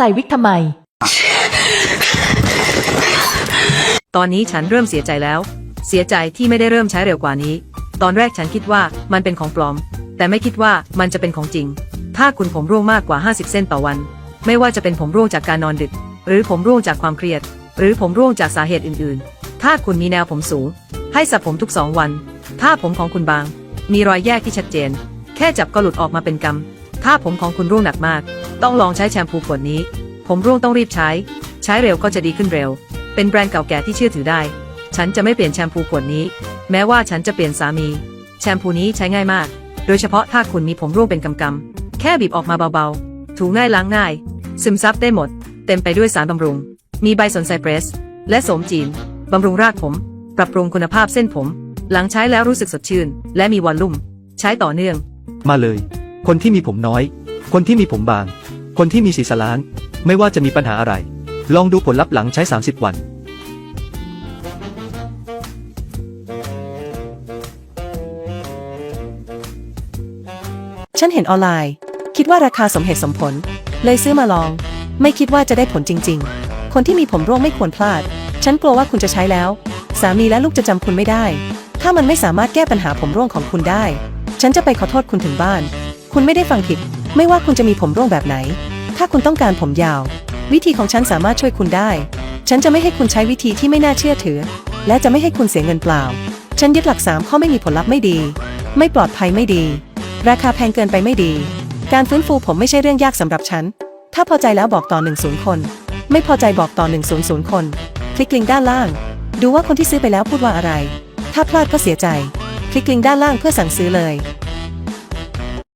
ส่วิกทำไม ตอนนี้ฉันเริ่มเสียใจแล้ว เสียใจที่ไม่ได้เริ่มใช้เร็วกว่านี้ ตอนแรกฉันคิดว่ามันเป็นของปลอม แต่ไม่คิดว่ามันจะเป็นของจริง ถ้าคุณผมร่วงมากกว่า 50 เส้นต่อวัน ไม่ว่าจะเป็นผมร่วงจากการนอนดึก หรือผมร่วงจากความเครียด หรือผมร่วงจากสาเหตุอื่น ๆ ถ้าคุณมีแนวผมสูง ให้สระผมทุกสองวัน ถ้าผมของคุณบาง มีรอยแยกที่ชัดเจน แค่จับก็หลุดออกมาเป็นกำถ้าผมของคุณร่วงหนักมาก ต้องลองใช้แชมพูขวดนี้ ผมร่วงต้องรีบใช้ ใช้เร็วก็จะดีขึ้นเร็ว เป็นแบรนด์เก่าแก่ที่เชื่อถือได้ ฉันจะไม่เปลี่ยนแชมพูขวดนี้ แม้ว่าฉันจะเปลี่ยนสามี แชมพูนี้ใช้ง่ายมาก โดยเฉพาะถ้าคุณมีผมร่วงเป็นกำกำๆแค่บีบออกมาเบาๆ ถูง่ายล้างง่าย ซึมซับได้หมด เต็มไปด้วยสารบำรุง มีใบสนไซเปรส และสมจีนบำรุงรากผม ปรับปรุงคุณภาพเส้นผม หลังใช้แล้วรู้สึกสดชื่น และมีวอลลุ่ม ใช้ต่อเนื่อง มาเลย คนที่มีผมน้อย คนที่มีผมบาง คนที่มีสีสล้าน ไม่ว่าจะมีปัญหาอะไร ลองดูผลลัพธ์หลังใช้ 30 วัน ฉันเห็นออนไลน์ คิดว่าราคาสมเหตุสมผล เลยซื้อมาลอง ไม่คิดว่าจะได้ผลจริง ๆ คนที่มีผมร่วงไม่ควรพลาด ฉันกลัวว่าคุณจะใช้แล้ว สามีและลูกจะจำคุณไม่ได้ ถ้ามันไม่สามารถแก้ปัญหาผมร่วงของคุณได้ ฉันจะไปขอโทษคุณถึงบ้าน คุณไม่ได้ฟังผิด ไม่ว่าคุณจะมีผมร่วงแบบไหน ถ้าคุณต้องการผมยาว วิธีของฉันสามารถช่วยคุณได้ ฉันจะไม่ให้คุณใช้วิธีที่ไม่น่าเชื่อถือ และจะไม่ให้คุณเสียเงินเปล่า ฉันยึดหลักสามข้อไม่มีผลลัพธ์ไม่ดี ไม่ปลอดภัยไม่ดี ราคาแพงเกินไปไม่ดี การฟื้นฟูผมไม่ใช่เรื่องยากสำหรับฉัน ถ้าพอใจแล้วบอกต่อ10คน ไม่พอใจบอกต่อ100คน คลิกลิงก์ด้านล่าง ดูว่าคนที่ซื้อไปแล้วพูดว่าอะไร ถ้าพลาดก็เสียใจ คลิกลิงก์ด้านล่างเพื่อสั่งซื้อเลย